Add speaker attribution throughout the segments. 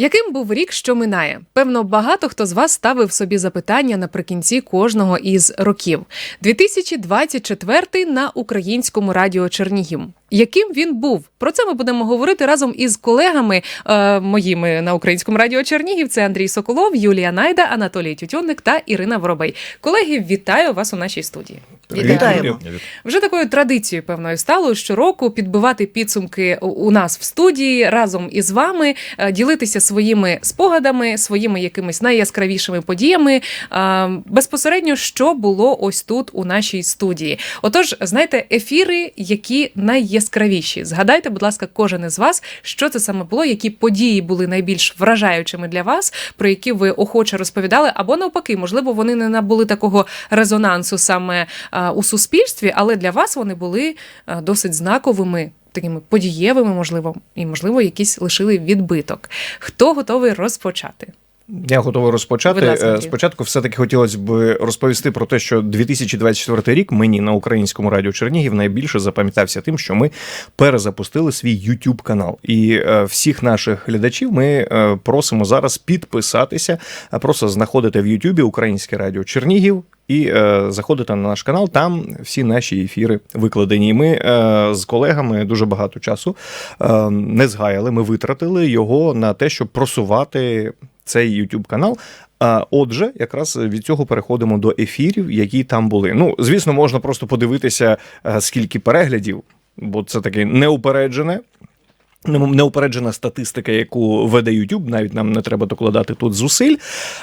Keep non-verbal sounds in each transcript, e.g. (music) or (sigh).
Speaker 1: Яким був рік, що минає? Певно, багато хто з вас ставив собі запитання наприкінці кожного із років. 2024 на українському радіо Чернігів. Яким він був? Про це ми будемо говорити разом із колегами е, моїми на українському радіо Чернігів. Це Андрій Соколов, Юлія Найда, Анатолій Тютюнник та Ірина Воробей. Колеги, вітаю вас у нашій студії.
Speaker 2: Вітаємо.
Speaker 1: Вже такою традицією певною стало щороку підбивати підсумки у- нас в студії разом із вами, е, ділитися своїми спогадами, своїми якимись найяскравішими подіями. е, Безпосередньо, що було ось тут у нашій студії. Отож, знаєте, ефіри, які найяскравіші. Згадайте, будь ласка, кожен із вас, що це саме було, які події були найбільш вражаючими для вас, про які ви охоче розповідали, або навпаки, можливо, вони не набули такого резонансу саме у суспільстві, але для вас вони були досить знаковими. Такими подієвими, можливо, і можливо, якісь лишили відбиток. Хто готовий розпочати?
Speaker 2: Я готовий розпочати.
Speaker 1: Ласка,
Speaker 2: Е, Спочатку, все-таки хотілося б розповісти про те, що 2024 рік мені на українському радіо Чернігів найбільше запам'ятався тим, що ми перезапустили свій YouTube канал. І е, всіх наших глядачів ми е, просимо зараз підписатися, а просто знаходити в YouTube Українське радіо Чернігів. І е, заходите на наш канал, там всі наші ефіри викладені. Ми е, з колегами дуже багато часу е, не згаяли. Ми витратили його на те, щоб просувати цей YouTube канал. А отже, якраз від цього переходимо до ефірів, які там були. Ну, звісно, можна просто подивитися, е, скільки переглядів, бо це таке неупереджене. Не- Неупереджена статистика, яку веде YouTube, навіть нам не треба докладати тут зусиль.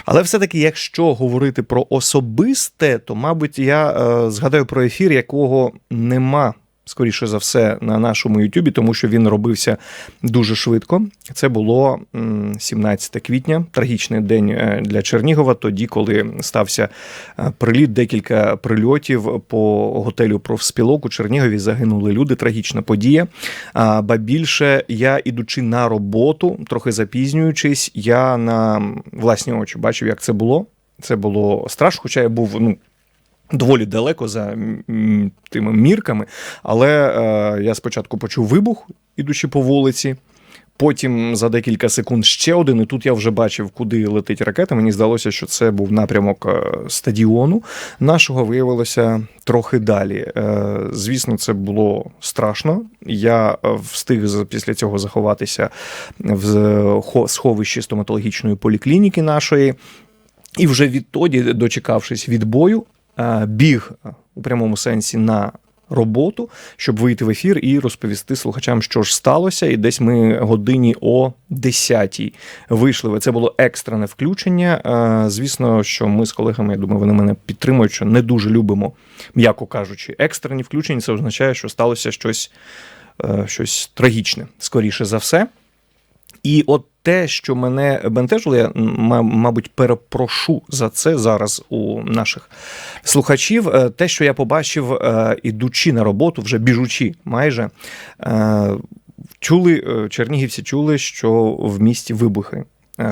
Speaker 2: Але все-таки, якщо говорити про особисте, то, мабуть, я е, згадаю про ефір, якого нема, скоріше за все, на нашому YouTube, тому що він робився дуже швидко. Це було м, 17 квітня, трагічний день е, для Чернігова, тоді, коли стався е, приліт, декілька прильотів по готелю профспілок у Чернігові загинули люди. Трагічна подія. Ба більше я, ідучи на роботу, трохи запізнюючись, я на власні очі бачив, як це було. Це було страшно, хоча я був ну. Доволі далеко за тими мірками, але е, я спочатку почув вибух, ідучи по вулиці. Потім за декілька секунд ще один, і тут я вже бачив, куди летить ракета. Мені здалося, що це був напрямок е, стадіону. Нашого виявилося трохи далі. Е, Звісно, це було страшно. Я е, встиг після цього заховатися в сховищі стоматологічної поліклініки нашої. І вже відтоді, дочекавшись відбою, біг е, у прямому сенсі на роботу, щоб вийти в ефір і розповісти слухачам, що ж сталося. І десь ми годині о 10 вийшли. Це було екстрене включення. Е, Звісно, що ми з колегами, я думаю, вони мене підтримують, що не дуже любимо, м'яко кажучи, екстрені включення. Це означає, що сталося щось, е, щось трагічне, скоріше за все. І от те, що мене бентежило, я мабуть, перепрошу за це зараз у наших слухачів. Е, Те, що я побачив, е, ідучи на роботу, вже біжучи майже, е, чули, чернігівці чули, що в місті вибухи.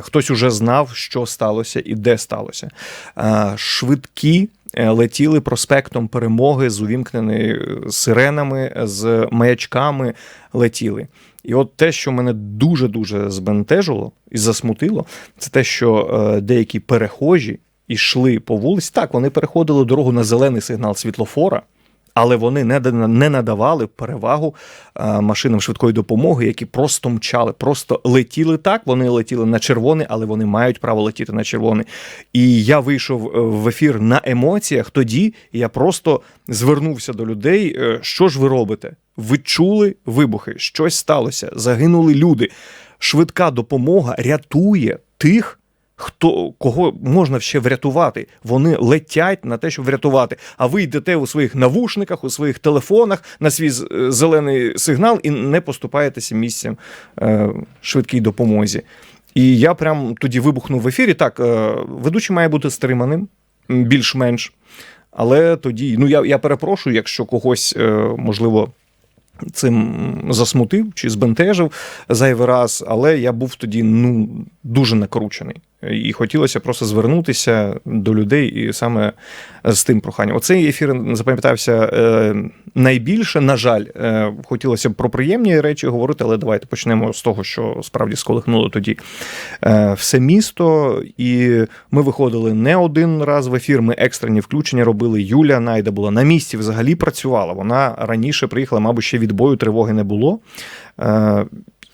Speaker 2: Хтось уже знав, що сталося і де сталося. Швидкі летіли проспектом перемоги з увімкненими сиренами, з маячками летіли. І от те, що мене дуже-дуже збентежило і засмутило, це те, що е, деякі перехожі йшли по вулиці. Так, вони переходили дорогу на зелений сигнал світлофора, але вони не, надавали перевагу е, машинам швидкої допомоги, які просто мчали, просто летіли так. Вони летіли на червоний, але вони мають право летіти на червоний. І я вийшов е, в ефір на емоціях. Тоді я просто звернувся до людей. Що ж ви робите? Ви чули вибухи? Щось сталося, загинули люди. Швидка допомога рятує тих. Хто кого можна ще врятувати? Вони летять на те, щоб врятувати. А ви йдете у своїх навушниках, у своїх телефонах на свій е, зелений сигнал і не поступаєтеся місцем е, швидкій допомозі. І я прям тоді вибухнув в ефірі. Так, е, ведучий має бути стриманим, більш-менш. Але тоді, ну я, я перепрошую, якщо когось, е, можливо, цим засмутив чи збентежив зайвий раз, але я був тоді ну дуже накручений. І хотілося просто звернутися до людей і саме з тим проханням. Оцей ефір запам'ятався е, найбільше. На жаль, е, хотілося б про приємні речі говорити, але давайте почнемо з того, що справді сколихнуло тоді е, все місто. І ми виходили не один раз в ефір. Ми екстрені включення робили. Юля Найда була на місці, взагалі працювала. Вона раніше приїхала, мабуть, ще відбою тривоги не було.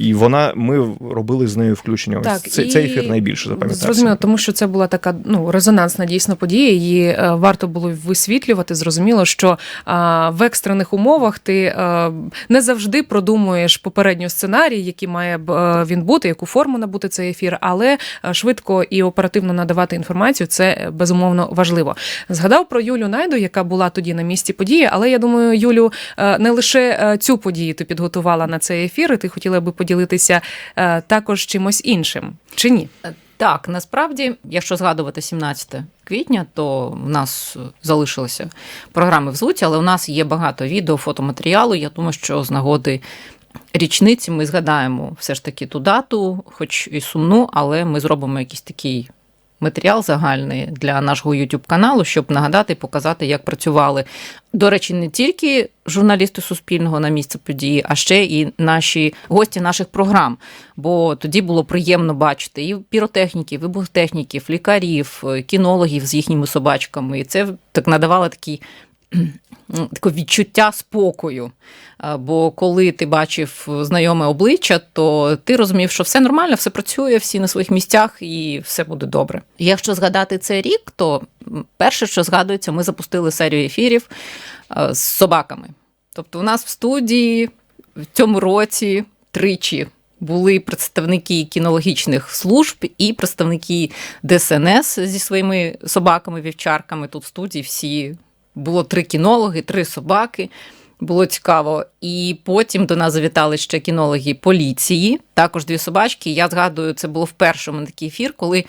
Speaker 2: Е, І вона, ми робили з нею включення.
Speaker 1: Так,
Speaker 2: Ось цей,
Speaker 1: і
Speaker 2: цей ефір найбільше запам'ятався.
Speaker 1: Зрозуміло, тому що це була така ну резонансна дійсно подія. Її е, варто було висвітлювати. Зрозуміло, що а, в екстрених умовах ти е, не завжди продумуєш попередньо сценарій, який має б е, він бути, яку форму набути цей ефір, але е, швидко і оперативно надавати інформацію це е, безумовно важливо. Згадав про Юлю Найду, яка була тоді на місці події, але я думаю, Юлю, е, не лише е, цю подію ти підготувала на цей ефір, і ти хотіла би поділитися е, також чимось іншим, чи ні?
Speaker 3: Так, насправді, якщо згадувати 17 квітня, то в нас залишилися програми взуті, але у нас є багато відео, фотоматеріалу. Я думаю, що з нагоди річниці ми згадаємо все ж таки ту дату, хоч і сумну, але ми зробимо якийсь такий. Матеріал загальний для нашого youtube каналу, щоб нагадати і показати, як працювали. До речі, не тільки журналісти Суспільного на місце події, а ще і наші гості наших програм. Бо тоді було приємно бачити і піротехніків, вибухтехніків, лікарів, кінологів з їхніми собачками. І це так надавало такий. Таке відчуття спокою. Бо коли ти бачив знайоме обличчя, то ти розумів, що все нормально, все працює, всі на своїх місцях і все буде добре. Якщо згадати цей рік, то перше, що згадується, ми запустили серію ефірів з собаками. Тобто, у нас в студії в цьому році тричі були представники кінологічних служб і представники ДСНС зі своїми собаками-вівчарками. Тут в студії всі було три кінологи, три собаки. Було цікаво. І потім до нас завітали ще кінологи поліції, також дві собачки. Я згадую, це було вперше у мене такий ефір, коли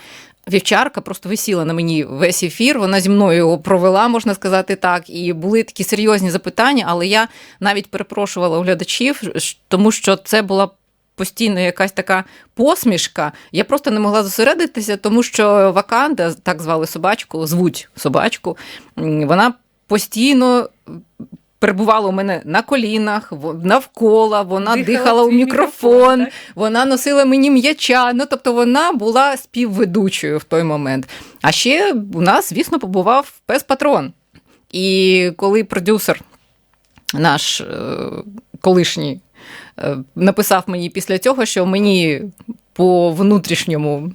Speaker 3: вівчарка просто висіла на мені весь ефір. Вона зі мною його провела, можна сказати так. І були такі серйозні запитання, але я навіть перепрошувала у глядачів, тому що це була. Постійно якась така посмішка. Я просто не могла зосередитися, тому що Ваканда, так звали собачку, звуть собачку, вона постійно перебувала у мене на колінах, навколо, вона
Speaker 1: Дихала
Speaker 3: дихала, у мікрофон,
Speaker 1: мікрофон,
Speaker 3: вона носила мені м'яча. Ну, тобто вона була співведучою в той момент. А ще у нас, звісно, побував пес-патрон. І коли продюсер, наш е, колишній, е, написав мені після цього, що мені по внутрішньому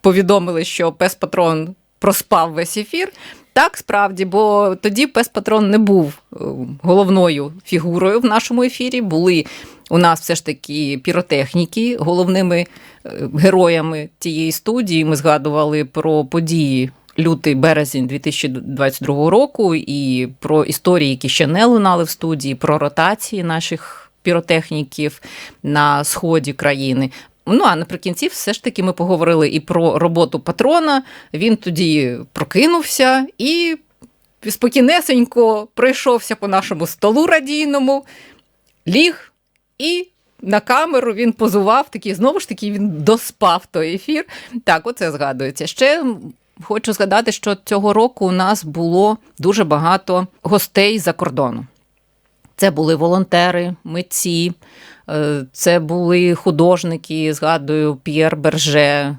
Speaker 3: повідомили, що пес-патрон проспав весь ефір. Так, справді, бо тоді пес-патрон не був е, головною фігурою в нашому ефірі. Були у нас все ж таки піротехніки, головними е, героями тієї студії. Ми згадували про події лютий березень 2022 року і про історії, які ще не лунали в студії, про ротації наших піротехніків на сході країни. Ну а наприкінці, все ж таки, ми поговорили і про роботу патрона. Він тоді прокинувся і спокійнесенько пройшовся по нашому столу радійному, ліг і. На камеру він позував, такий знову ж таки він доспав той ефір. Так, оце згадується. Ще хочу згадати, що цього року у нас було дуже багато гостей за кордону. Це були волонтери, митці, е, це були художники, згадую, П'єр Берже.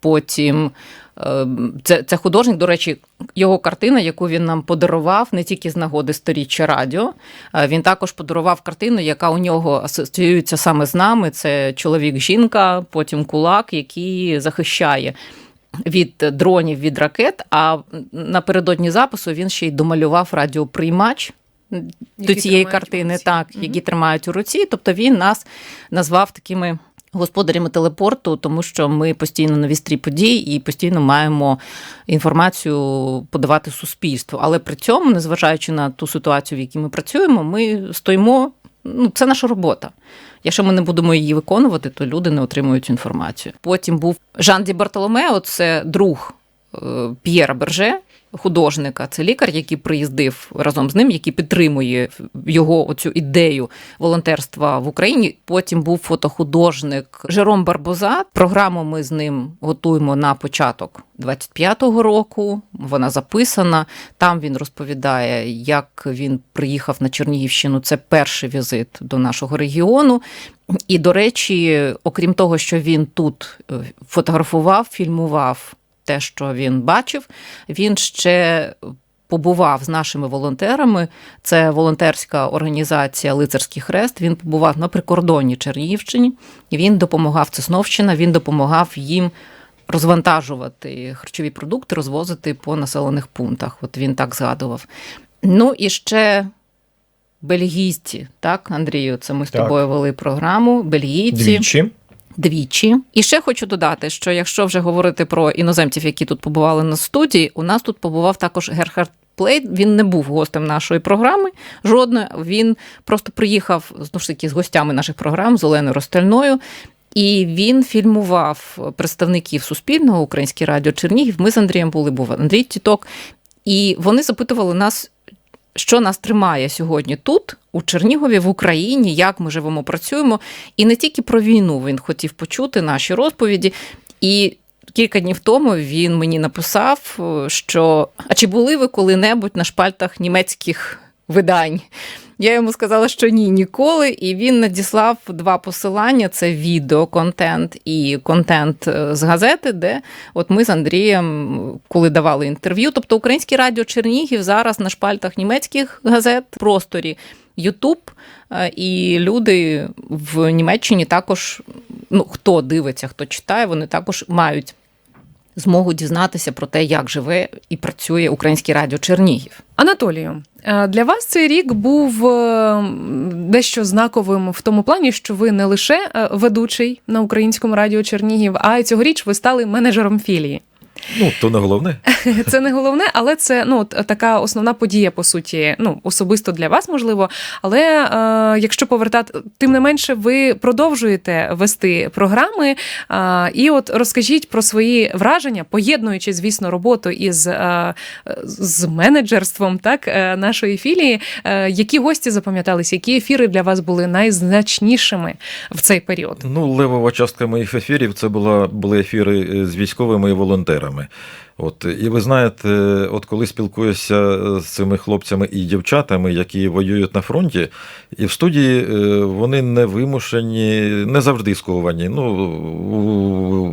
Speaker 3: Потім е, це, це художник, до речі, його картина, яку він нам подарував не тільки з нагоди сторіччя радіо. Він також подарував картину, яка у нього асоціюється саме з нами. Це чоловік-жінка, потім кулак, який захищає від дронів, від ракет. А напередодні запису він ще й домалював радіоприймач до цієї картини, так,
Speaker 1: Мгм.
Speaker 3: які тримають у руці. Тобто він нас назвав такими. Господарями телепорту, тому що ми постійно на вістрі подій і постійно маємо інформацію подавати суспільству. Але при цьому, незважаючи на ту ситуацію, в якій ми працюємо, ми стоїмо. Ну, це наша робота. Якщо ми не будемо її виконувати, то люди не отримують інформацію. Потім був Жан Ді Бартоломео, це друг е, П'єра Берже. Художника. Це лікар, який приїздив разом з ним, який підтримує його оцю ідею волонтерства в Україні. Потім був фотохудожник Жером Барбоза. Програму ми з ним готуємо на початок 25-го року. Вона записана. Там він розповідає, як він приїхав на Чернігівщину. Це перший візит до нашого регіону. І, до речі, окрім того, що він тут е, фотографував, фільмував те, що він бачив, він ще побував з нашими волонтерами. Це волонтерська організація Лицарський хрест. Він побував на прикордонні Чернігівщині, і він допомагав Цесновщина, він допомагав їм. Розвантажувати харчові продукти, розвозити по населених пунктах. От він так згадував. Ну і ще бельгійці, так, Андрію, це ми з
Speaker 2: Так.
Speaker 3: тобою вели програму. Бельгійці
Speaker 2: Двічі.
Speaker 3: Двічі. І ще хочу додати, що якщо вже говорити про іноземців, які тут побували на студії, у нас тут побував також Герхард Плейт. Він не був гостем нашої програми. Жодної. Він просто приїхав знову ж таки з гостями наших програм з Оленою Ростельною. І він фільмував представників Суспільного Українське Радіо Чернігів. Ми з Андрієм були, був Андрій Тіток. І вони запитували нас, що нас тримає сьогодні тут, у Чернігові, в Україні, як ми живемо, працюємо. І не тільки про війну він хотів почути наші розповіді. І кілька днів тому він мені написав, що а чи були ви коли-небудь на шпальтах німецьких видань? Я йому сказала, що ні, ніколи. І він надіслав два посилання: це відеоконтент і контент е, з газети, де от ми з Андрієм, коли давали інтерв'ю. Тобто Українське радіо Чернігів зараз на шпальтах німецьких газет просторі Ютуб, е, і люди в Німеччині також, ну хто дивиться, хто читає, вони також мають змогу дізнатися про те, як живе і працює Українське радіо Чернігів.
Speaker 1: Анатолію, е, для вас цей рік був е, дещо знаковим в тому плані, що ви не лише е, ведучий на українському радіо Чернігів, а й цьогоріч ви стали менеджером філії.
Speaker 4: Ну, то не головне. (laughs)
Speaker 1: Це не головне, але це ну така основна подія, по суті, ну особисто для вас, можливо. Але е, якщо повертати, тим не менше, ви продовжуєте вести програми. Е, і от розкажіть про свої враження, поєднуючи, звісно, роботу із е, з менеджерством так е, нашої філії. Е, які гості запам'яталися, які ефіри для вас були найзначнішими в цей період?
Speaker 4: Ну, левова частка моїх ефірів це була, були ефіри е, з військовими і волонтерами. От, і ви знаєте, от коли спілкуюся з цими хлопцями і дівчатами, які воюють на фронті, і в студії е, вони не вимушені, не завжди сковані. Ну,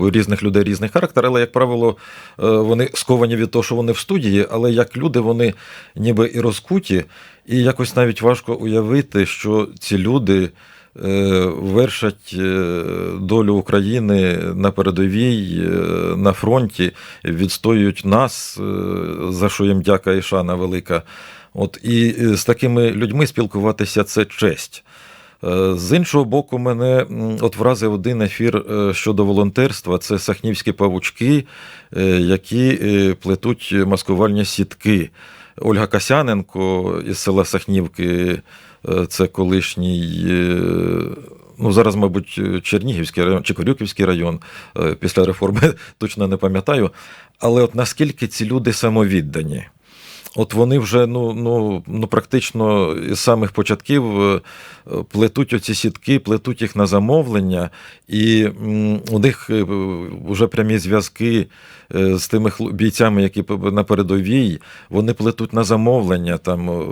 Speaker 4: у різних людей різний характер, але, як правило, е, вони сковані від того, що вони в студії, але як люди, вони ніби і розкуті, і якось навіть важко уявити, що ці люди. Е, Вершать е, долю України на передовій, е, на фронті, відстоюють нас, за що їм дяка і шана велика. От і з такими людьми спілкуватися це честь. З іншого боку, мене от вразив один ефір щодо волонтерства. Це сахнівські павучки, які плетуть маскувальні сітки. Ольга Касяненко із села Сахнівки, е, це колишній. е, Ну, зараз, мабуть, Чернігівський район чи Корюківський район е, після реформи (laughs) точно не пам'ятаю. Але от наскільки ці люди самовіддані? От вони вже ну, ну, ну, практично з самих початків плетуть оці сітки, плетуть їх на замовлення, і у них вже прямі зв'язки з тими бійцями, які на передовій, вони плетуть на замовлення. Там, е,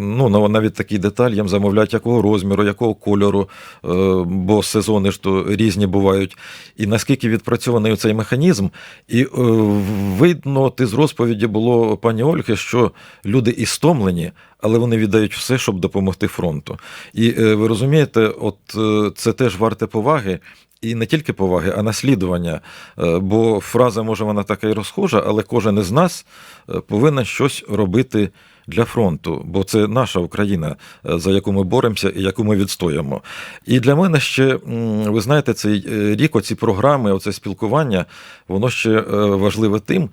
Speaker 4: ну, навіть такий деталь їм замовляють, якого розміру, якого кольору, е, бо сезони ж то різні бувають. І наскільки відпрацьований цей механізм, і е, видно, ти з розповіді було пані Ольги, що люди і стомлені, але вони віддають все, щоб допомогти фронту. І е, ви розумієте, от е, це теж варте поваги. І не тільки поваги, а наслідування. Е, Бо фраза може вона така і розхожа, але кожен із нас е, повинен щось робити для фронту, бо це наша Україна, е, за яку ми боремося і яку ми відстоїмо. І для мене ще, ви знаєте, цей рік, оці програми, оце спілкування, воно ще важливе тим,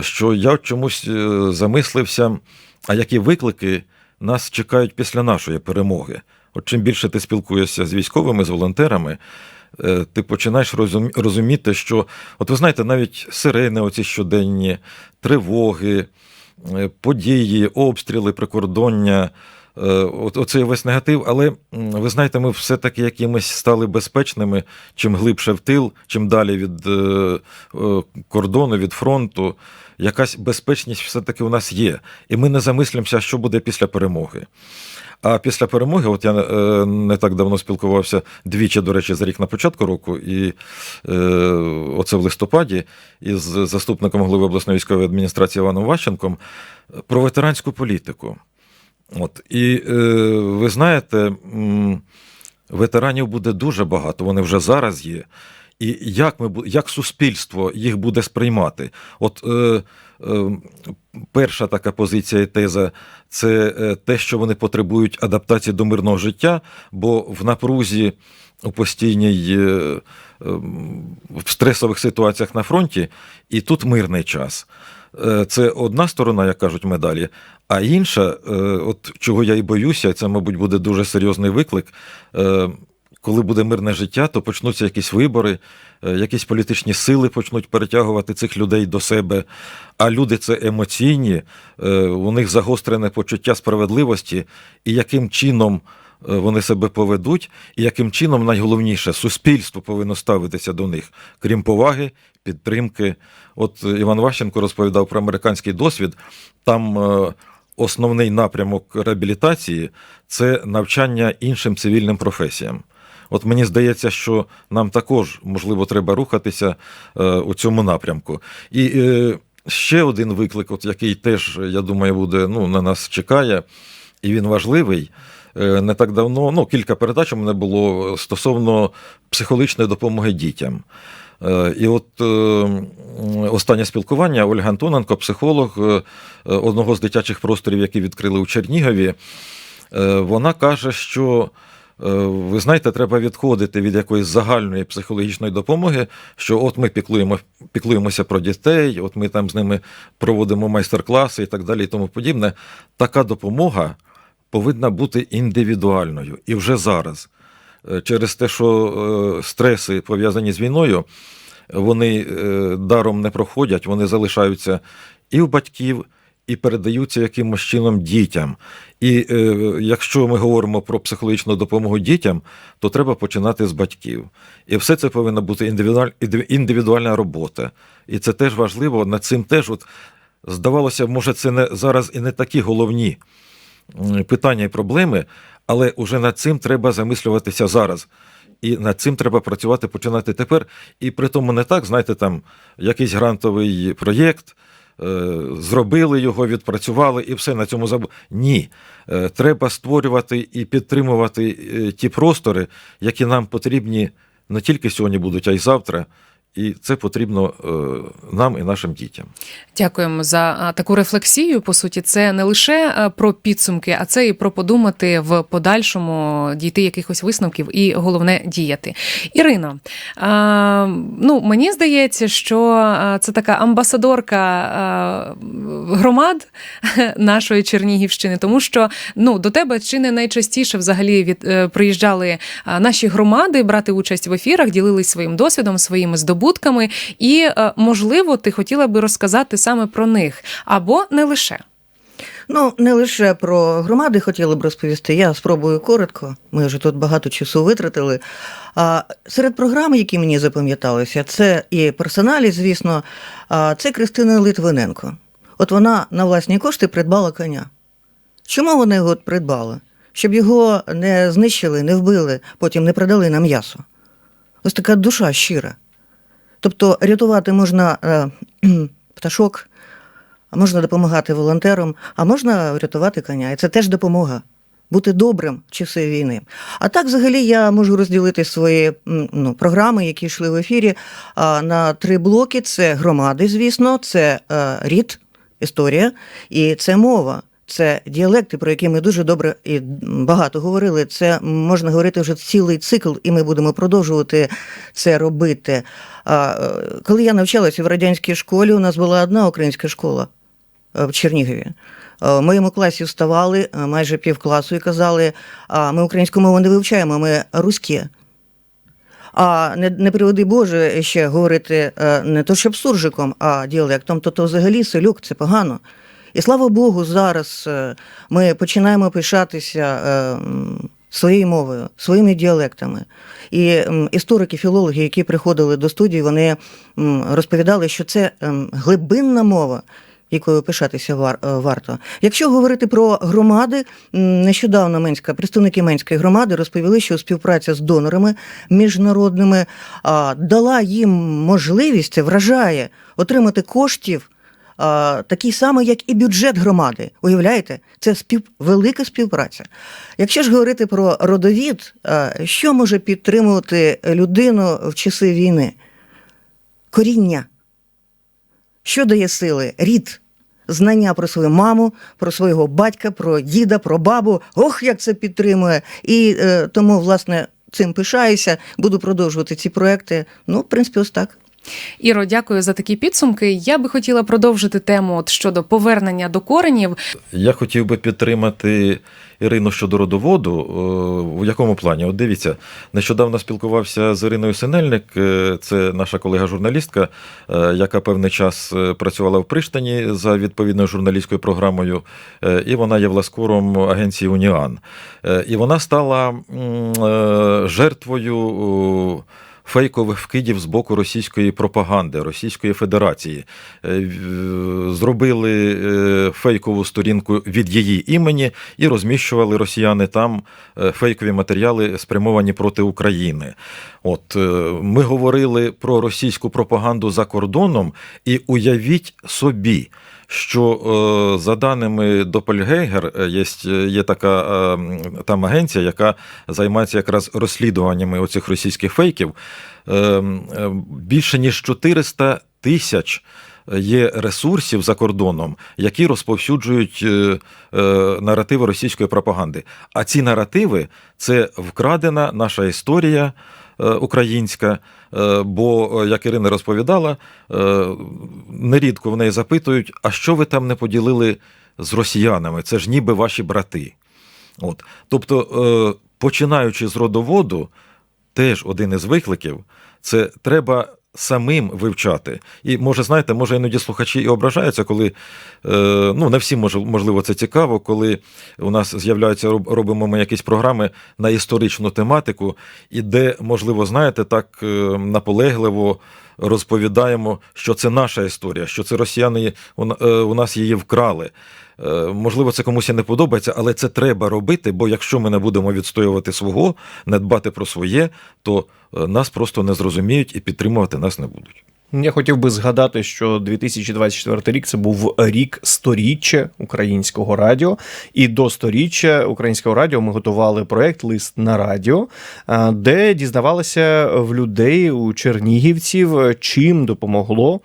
Speaker 4: що я чомусь замислився, а які виклики нас чекають після нашої перемоги. От чим більше ти спілкуєшся з військовими, з волонтерами, ти починаєш розуміти, що, от ви знаєте, навіть сирени, оці щоденні, тривоги. е, події, обстріли, прикордоння. е, Оцей весь негатив, але ви знаєте, ми все-таки якимось стали безпечними, чим глибше в тил, чим далі від е, е, кордону, від фронту. Якась безпечність все-таки у нас є. І ми не замислимося, що буде після перемоги. А після перемоги, от я е, не так давно спілкувався двічі, до речі, за рік на початку року, і е, оце в листопаді, із заступником голови обласної військової адміністрації Іваном Ващенком про ветеранську політику. От, і е, ви знаєте, ветеранів буде дуже багато, вони вже зараз є. І як ми як суспільство їх буде сприймати? От перша така позиція і теза це е, те, що вони потребують адаптації до мирного життя, бо в напрузі у постійній е, е, в стресових ситуаціях на фронті, і тут мирний час. Е, Це одна сторона, як кажуть, медалі, а інша, от чого я і боюся, це, мабуть, буде дуже серйозний виклик. Коли буде мирне життя, то почнуться якісь вибори, е, якісь політичні сили почнуть перетягувати цих людей до себе. А люди це емоційні, е, у них загострене почуття справедливості, і яким чином е, вони себе поведуть, і яким чином найголовніше суспільство повинно ставитися до них, крім поваги, підтримки. От Іван Ващенко розповідав про американський досвід. Там основний напрямок реабілітації це навчання іншим цивільним професіям. От мені здається, що нам також можливо треба рухатися е, у цьому напрямку. І е, ще один виклик, от який теж, я думаю, буде ну, на нас чекає, і він важливий. Е, Не так давно, ну, кілька передач у мене було стосовно психологічної допомоги дітям. І от останнє спілкування Ольга Антоненко, психолог одного з дитячих просторів, які відкрили у Чернігові, вона каже, що ви знаєте, треба відходити від якоїсь загальної психологічної допомоги, що от ми піклуємо, піклуємося про дітей, от ми там з ними проводимо майстер-класи і так далі, і тому подібне. Така допомога повинна бути індивідуальною і вже зараз. Е, Через те, що е, стреси пов'язані з війною, вони е, даром не проходять, вони залишаються і в батьків, і передаються якимось чином дітям. І е, якщо ми говоримо про психологічну допомогу дітям, то треба починати з батьків. І все це повинна бути індивідуаль, індивідуальна робота. І це теж важливо. Над цим теж, от, здавалося, може, це не зараз і не такі головні питання і проблеми, але уже над цим треба замислюватися зараз. І над цим треба працювати, починати тепер. І при тому не так, знаєте, там якийсь грантовий проєкт, зробили його, відпрацювали і все на цьому забу. Ні. Е, Треба створювати і підтримувати е, ті простори, які нам потрібні не тільки сьогодні будуть, а й завтра. І це потрібно е, нам і нашим дітям.
Speaker 1: Дякуємо за таку рефлексію. По суті, це не лише про підсумки, а це і про подумати в подальшому, дійти якихось висновків і головне діяти. Ірино, ну мені здається, що це така амбасадорка громад (laughs) нашої Чернігівщини, тому що ну до тебе чи не найчастіше взагалі від е, приїжджали наші громади брати участь в ефірах, ділились своїм досвідом, своїми здобутками, і е, можливо, ти хотіла би розказати саме про них або не лише.
Speaker 5: Ну, не лише про громади хотіли б розповісти. Я спробую коротко. Ми вже тут багато часу витратили. А серед програм, які мені запам'яталися, це і персоналі, звісно, це Кристина Литвиненко. От вона на власні кошти придбала коня. Чому вона його придбала? Щоб його не знищили, не вбили, потім не продали на м'ясо. Ось така душа щира. Тобто рятувати можна е, (clears throat) пташок, а можна допомагати волонтерам, а можна врятувати коня. І це теж допомога. Бути добрим в часи війни. А так, взагалі, я можу розділити свої ну, програми, які йшли в ефірі, на три блоки: це громади, звісно, це е, рід, історія, і це мова. Це діалекти, про які ми дуже добре і багато говорили. Це можна говорити вже цілий цикл, і ми будемо продовжувати це робити. Е, Коли я навчалася в радянській школі, у нас була одна українська школа е, в Чернігові. Е, В моєму класі вставали майже півкласу і казали: а ми українську мову не вивчаємо, ми руські. А не, не приведи Боже ще говорити не то щоб суржиком, а діалектом, то то взагалі селюк це погано. І слава Богу, зараз е, ми починаємо пишатися е, своєю мовою, своїми діалектами. І історики, філологи, які приходили до студії, вони розповідали, що це глибинна мова. Якою пишатися е, варто. Якщо говорити про громади, нещодавно Менська, представники Менської громади розповіли, що співпраця з донорами міжнародними дала їм можливість, це вражає, отримати коштів а, такий самий, як і бюджет громади. Уявляєте, це спів... велика співпраця. Якщо ж говорити про родовід, а, що може підтримувати людину в часи війни? Коріння. Що дає сили? Рід. Знання про свою маму, про свого батька, про діда, про бабу. Ох, як це підтримує. І е, тому, власне, цим пишаюся, буду продовжувати ці проекти. Ну, в принципі, ось так.
Speaker 1: Іро, дякую за такі підсумки. Я би хотіла продовжити тему от щодо повернення до коренів.
Speaker 4: Я хотів би підтримати Ірину щодо родоводу. Е, У якому плані? От дивіться, нещодавно спілкувався з Іриною Синельник, е, це наша колега-журналістка, е, яка певний час е, працювала в Приштані за відповідною журналістською програмою, е, і вона є власкором агенції Уніан. Е, І вона стала е, жертвою. Фейкових вкидів з боку російської пропаганди, Російської Федерації Е, зробили е, фейкову сторінку від її імені і розміщували росіяни там е, фейкові матеріали, спрямовані проти України. От ми говорили про російську пропаганду за кордоном, і уявіть собі. Що е, за даними Допельгейгер, е, є, є така е, там агенція, яка займається якраз розслідуваннями оцих російських фейків. Більше ніж 400 тисяч є ресурсів за кордоном, які розповсюджують наративи російської пропаганди. А ці наративи це вкрадена наша історія. Е, Українська, Е, бо, е, як Ірина розповідала, нерідко в неї запитують: а що ви там не поділили з росіянами? Це ж ніби ваші брати. От. Тобто, починаючи з родоводу, теж один із викликів це треба самим вивчати. І може, знаєте, може іноді слухачі і ображаються, коли е, ну не всім можливо це цікаво, коли у нас з'являються робимо ми якісь програми на історичну тематику, і де, можливо, знаєте, так е, наполегливо. Розповідаємо, що це наша історія, що це росіяни е, у нас її вкрали. Е, Можливо, це комусь і не подобається, але це треба робити, бо якщо ми не будемо відстоювати свого, не дбати про своє, то е, нас просто не зрозуміють і підтримувати нас не будуть.
Speaker 2: Я хотів би згадати, що 2024 рік це був рік сторіччя українського радіо, і до сторіччя українського радіо ми готували проект Лист на радіо, де дізнавалися в людей, у чернігівців, чим допомогло.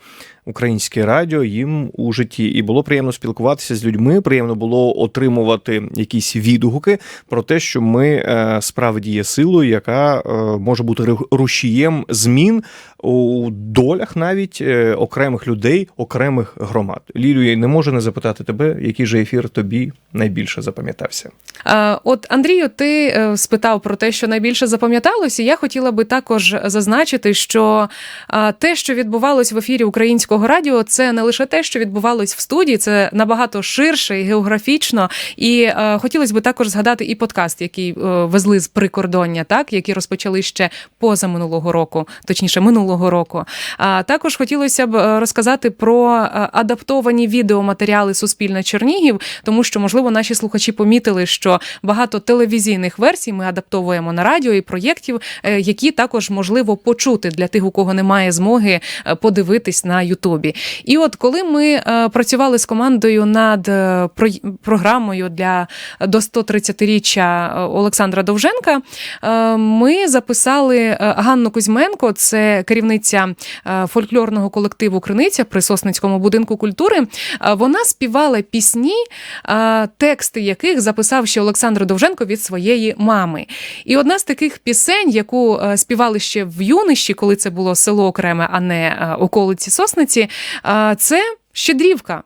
Speaker 2: Українське радіо їм у житті, і було приємно спілкуватися з людьми. Приємно було отримувати якісь відгуки про те, що ми е, справді є силою, яка е, може бути ру- рушієм змін у долях навіть е, окремих людей, окремих громад. Лілю, я не можу не запитати тебе, який же ефір тобі найбільше запам'ятався.
Speaker 1: От Андрію, ти спитав про те, що найбільше запам'яталося. Я хотіла би також зазначити, що те, що відбувалось в ефірі українського радіо, це не лише те, що відбувалось в студії, це набагато ширше і географічно. І е, хотілося б також згадати і подкаст, який е, везли з прикордоння, так який розпочали ще поза минулого року, точніше минулого року. А також хотілося б е, розказати про е, адаптовані відеоматеріали Суспільне Чернігів, тому що можливо наші слухачі помітили, що багато телевізійних версій ми адаптовуємо на радіо і проєктів, е, які також можливо почути для тих, у кого немає змоги подивитись на Ютубі. І от коли ми е, працювали з командою над е, програмою для до 130-річчя е, Олександра Довженка, е, ми записали е, Ганну Кузьменко, це керівниця е, фольклорного колективу Криниця при Сосницькому будинку культури. Е, Вона співала пісні, е, тексти яких записав ще Олександр Довженко від своєї мами. І одна з таких пісень, яку е, співали ще в юнищі, коли це було село окреме, а не е, околиці Сосниці, е, це. Щедрівка.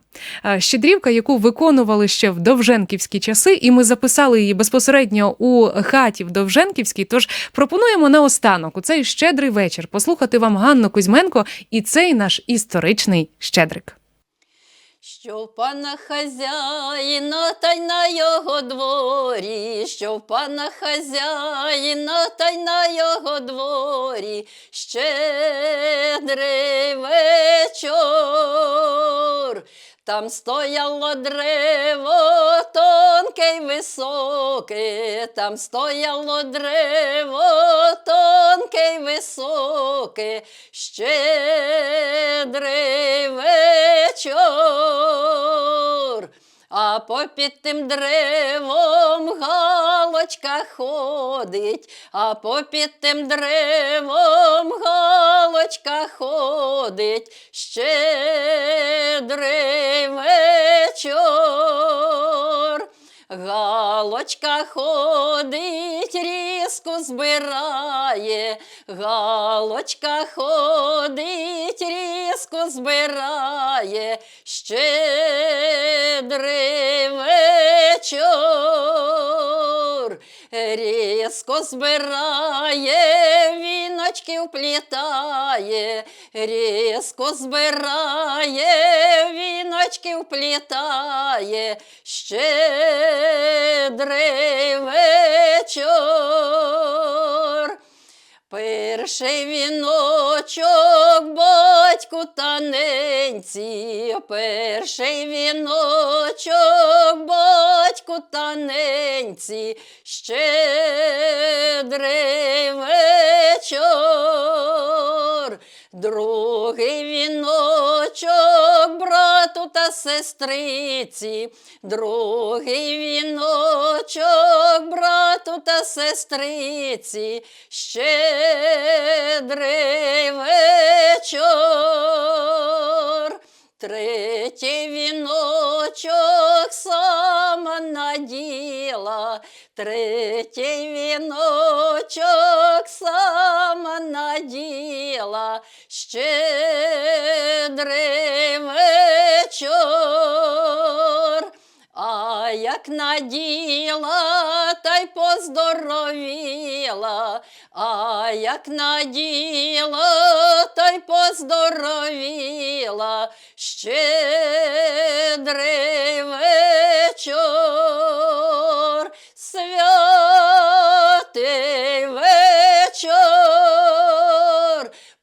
Speaker 1: Щедрівка, яку виконували ще в Довженківські часи, і ми записали її безпосередньо у хаті в Довженківській. Тож пропонуємо наостанок у цей щедрий вечір послухати вам Ганну Кузьменко і цей наш історичний щедрик.
Speaker 6: Що в пана хазяїна та й на його дворі, що в пана хазяїна та й на його дворі, щедрий вечор. Там стояло древо тонке й високе, там стояло древо тонке й високе, щедрий вечор. А попід тим древом галочка ходить, а попід тим древом галочка ходить, щедрий вечор. Галочка ходить, різку збирає, галочка ходить, різку збирає, щедрий вечор. Різко збирає, віночки вплітає, різко збирає, віночки вплітає, щедрий вечор. Перший віночок батьку та перший віночок батьку та ненці, щедрий вечор. Другий віночок брату та сестриці, другий віночок брату та сестриці, щедрий вечор. Третій віночок сама наділа, третій віночок сама наділа, щедрий вечор. Як наділа, та й поздоровіла, а як наділа, та й поздоровіла, щедрий вечор, святий вечор,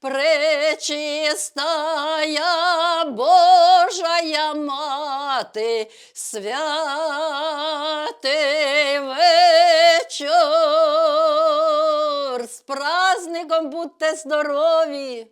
Speaker 6: пречистая Божая мати, святий вечор. З праздником будьте здорові!